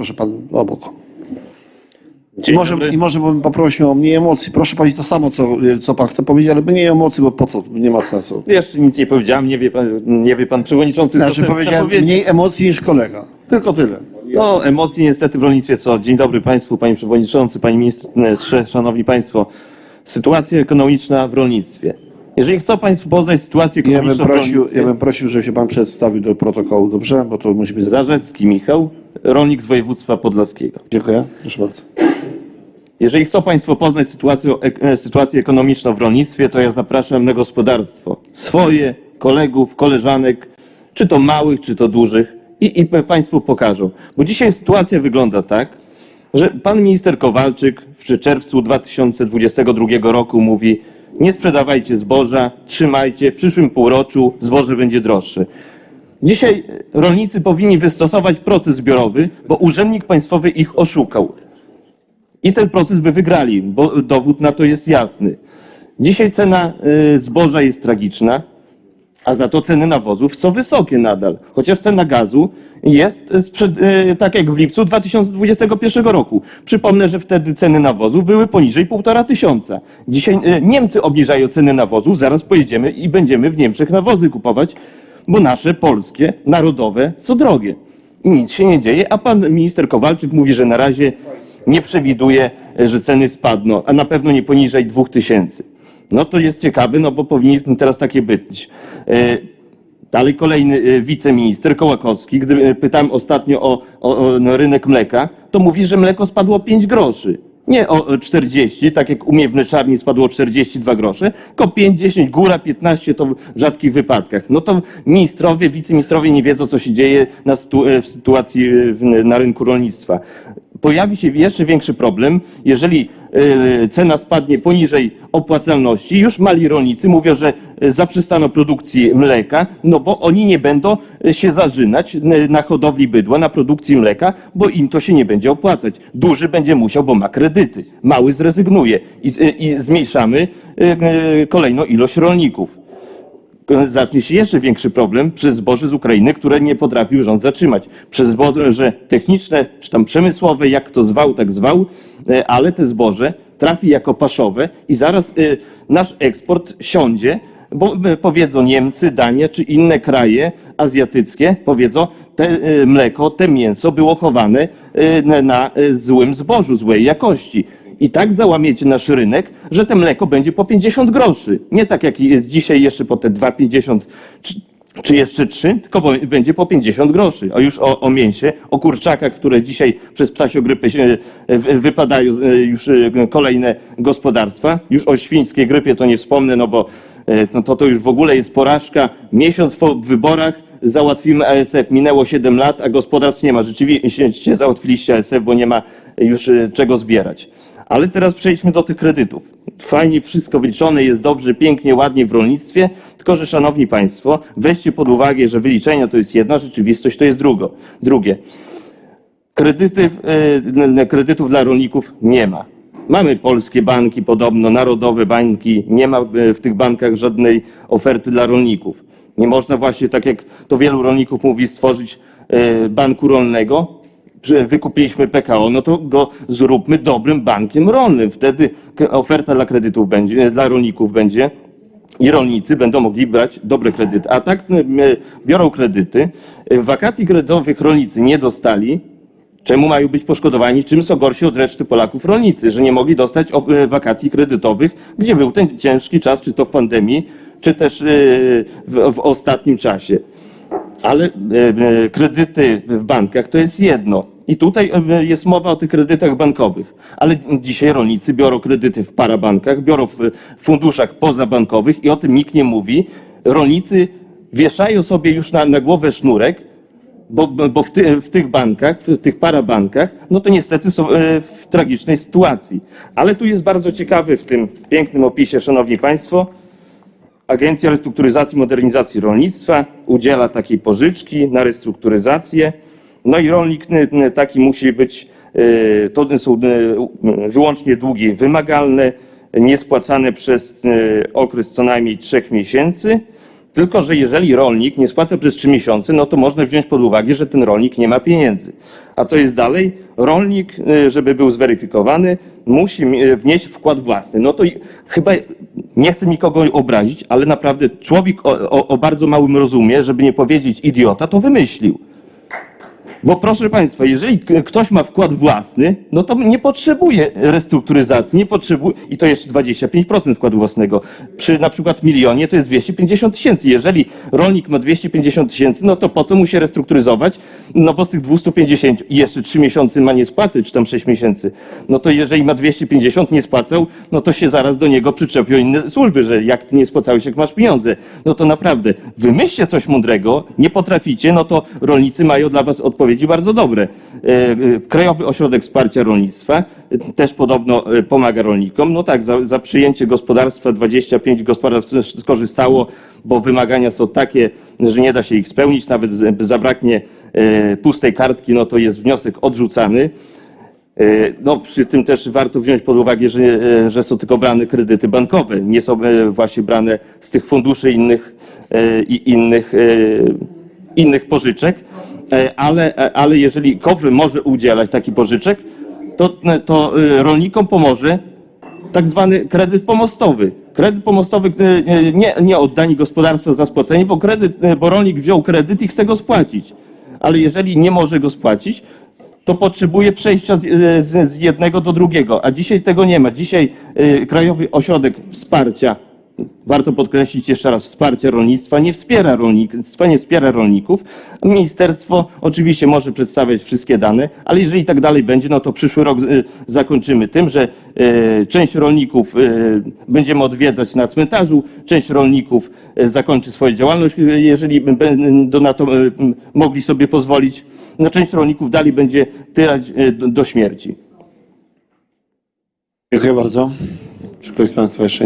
proszę pan, obok. I może, dobry. I może bym poprosił o mniej emocji. Proszę powiedzieć to samo, co, co pan chce powiedzieć, ale mniej emocji, bo po co? Nie ma sensu. Jeszcze nic nie powiedziałem, nie wie pan, nie wie pan przewodniczący, Znaczy powiedziałem mniej emocji niż kolega. Tylko tyle. No, emocji niestety w rolnictwie są. Dzień dobry Państwu, Panie Przewodniczący, Panie Ministrze, Szanowni Państwo. Sytuacja ekonomiczna w rolnictwie. Jeżeli chcą Państwo poznać sytuację Ja bym, ekonomiczną w prosił, rolnictwie, ja bym prosił, żeby się pan przedstawił do protokołu, dobrze? Bo to musi być... Zarzecki Michał, rolnik z województwa podlaskiego. Dziękuję. Proszę bardzo. Jeżeli chcą Państwo poznać sytuację, e, sytuację ekonomiczną w rolnictwie, to ja zapraszam na gospodarstwo. Swoje, kolegów, koleżanek, czy to małych, czy to dużych i, i Państwu pokażą. Bo dzisiaj sytuacja wygląda tak, że pan minister Kowalczyk w czerwcu 2022 roku mówi nie sprzedawajcie zboża, trzymajcie, w przyszłym półroczu zboże będzie droższe. Dzisiaj rolnicy powinni wystosować proces zbiorowy, bo urzędnik państwowy ich oszukał. I ten proces by wygrali, bo dowód na to jest jasny. Dzisiaj cena y, zboża jest tragiczna, a za to ceny nawozów są wysokie nadal. Chociaż cena gazu jest sprzed, y, tak jak w lipcu 2021 roku. Przypomnę, że wtedy ceny nawozów były poniżej 1,5 tysiąca. Dzisiaj y, Niemcy obniżają ceny nawozów, zaraz pojedziemy i będziemy w Niemczech nawozy kupować, bo nasze polskie, narodowe są drogie. I nic się nie dzieje, a pan minister Kowalczyk mówi, że na razie nie przewiduje, że ceny spadną, a na pewno nie poniżej 2000. No to jest ciekawe, no bo powinien teraz takie być. E, Dalej kolejny e, wiceminister Kołakowski, gdy e, pytałem ostatnio o, o, o no, rynek mleka, to mówi, że mleko spadło 5 groszy. Nie o o 40, tak jak u mnie w mleczarni spadło 42 grosze, tylko 5, 10, góra 15 to w rzadkich wypadkach. No to ministrowie, wiceministrowie nie wiedzą, co się dzieje na sytu, w sytuacji e, na rynku rolnictwa. Pojawi się jeszcze większy problem, jeżeli e, cena spadnie poniżej opłacalności. Już mali rolnicy mówią, że e, zaprzestano produkcji mleka, no bo oni nie będą e, się zażynać na hodowli bydła, na produkcji mleka, bo im to się nie będzie opłacać. Duży będzie musiał, bo ma kredyty. Mały zrezygnuje i, i zmniejszamy kolejną ilość rolników zacznie się jeszcze większy problem przez zboże z Ukrainy, które nie potrafił rząd zatrzymać. Przez zboże techniczne, czy tam przemysłowe, jak to zwał, tak zwał, e, ale te zboże trafi jako paszowe i zaraz e, nasz eksport siądzie, bo e, powiedzą Niemcy, Dania czy inne kraje azjatyckie, powiedzą, te mleko, te mięso było chowane na- złym zbożu, złej jakości. I tak załamiecie nasz rynek, że te mleko będzie po 50 groszy. Nie tak jak jest dzisiaj jeszcze po te 2,50 czy, czy jeszcze 3, tylko będzie po 50 groszy. A już o, o mięsie, o kurczakach, które dzisiaj przez ptasiogrypę się e, wy- wypadają e, już e, kolejne gospodarstwa. Już o świńskiej grypie to nie wspomnę, no bo no to, to już w ogóle jest porażka. Miesiąc po wyborach załatwimy ASF. Minęło 7 lat, a gospodarstw nie ma. Rzeczywiście załatwiliście ASF, bo nie ma już czego zbierać. Ale teraz przejdźmy do tych kredytów. Fajnie wszystko wyliczone, jest dobrze, pięknie, ładnie w rolnictwie, tylko że szanowni państwo, weźcie pod uwagę, że wyliczenia to jest jedna, rzeczywistość to jest drugo, drugie. Kredyty, e, kredytów dla rolników nie ma. Mamy polskie banki, podobno narodowe banki, nie ma e, w tych bankach żadnej oferty dla rolników. Nie można właśnie, tak jak to wielu rolników mówi, stworzyć e, banku rolnego, wykupiliśmy PKO, no to go zróbmy dobrym bankiem rolnym. Wtedy oferta dla kredytów będzie, dla rolników będzie i rolnicy będą mogli brać dobre kredyty. A tak biorą kredyty. Wakacji kredytowych rolnicy nie dostali. Czemu mają być poszkodowani? Czym są gorsi od reszty Polaków rolnicy? Że nie mogli dostać e, wakacji kredytowych, gdzie był ten ciężki czas, czy to w pandemii, czy też e, w, w ostatnim czasie. Ale e, e, kredyty w bankach to jest jedno. I tutaj e, jest mowa o tych kredytach bankowych. Ale dzisiaj rolnicy biorą kredyty w parabankach, biorą w funduszach pozabankowych i o tym nikt nie mówi. Rolnicy wieszają sobie już na, na głowę sznurek, bo, bo w, ty, w tych bankach, w tych parabankach, no to niestety są w tragicznej sytuacji. Ale tu jest bardzo ciekawy w tym pięknym opisie, szanowni państwo, Agencja Restrukturyzacji i Modernizacji Rolnictwa udziela takiej pożyczki na restrukturyzację. No i rolnik taki musi być, e, to są e, wyłącznie długi wymagalne, niespłacane przez e, okres co najmniej trzech miesięcy. Tylko, że jeżeli rolnik nie spłaca przez trzy miesiące, no to można wziąć pod uwagę, że ten rolnik nie ma pieniędzy. A co jest dalej? Rolnik, y, żeby był zweryfikowany, musi wnieść wkład własny. No to chyba nie chcę nikogo obrazić, ale naprawdę człowiek o, o, o bardzo małym rozumie, żeby nie powiedzieć idiota, to wymyślił. Bo proszę Państwa, jeżeli ktoś ma wkład własny, no to nie potrzebuje restrukturyzacji, nie potrzebuje, i to jest 25% wkładu własnego. Przy na przykład milionie to jest 250 tysięcy. Jeżeli rolnik ma 250 tysięcy, no to po co mu się restrukturyzować? No bo z tych 250 i jeszcze 3 miesiące ma nie spłacać, czy tam 6 miesięcy. No to jeżeli ma 250, nie spłacał, no to się zaraz do niego przyczepią inne służby, że jak ty nie spłacałeś, jak masz pieniądze. No to naprawdę, wymyślcie coś mądrego, nie potraficie, no to rolnicy mają dla was odpowiedzi bardzo dobre. E, e, Krajowy Ośrodek Wsparcia Rolnictwa e, też podobno pomaga rolnikom. No tak, za, za przyjęcie gospodarstwa 25 gospodarstw skorzystało, bo wymagania są takie, że nie da się ich spełnić, nawet zabraknie pustej kartki, no to jest wniosek odrzucany. No, przy tym też warto wziąć pod uwagę, że, że są tylko brane kredyty bankowe, nie są właśnie brane z tych funduszy innych i innych, innych pożyczek, E, ale, e, ale jeżeli KOWR może udzielać takich pożyczek, to, to e, rolnikom pomoże tak zwany kredyt pomostowy. Kredyt pomostowy nie, nie oddanie gospodarstwa za spłacenie, bo, kredyt, bo rolnik wziął kredyt i chce go spłacić. Ale jeżeli nie może go spłacić, to potrzebuje przejścia z, z, z jednego do drugiego, a dzisiaj tego nie ma. Dzisiaj Krajowy Ośrodek Wsparcia, warto podkreślić jeszcze raz, wsparcia rolnictwa nie wspiera rolnictwa, nie wspiera rolników. Ministerstwo oczywiście może przedstawiać wszystkie dane, ale jeżeli tak dalej będzie, no to przyszły rok e, zakończymy tym, że e, część rolników e, będziemy odwiedzać na cmentarzu, część rolników zakończy swoją działalność, jeżeli będą na to mogli sobie pozwolić. No, część rolników dalej będzie tyrać do śmierci. Dziękuję bardzo. Czy ktoś z Państwa jeszcze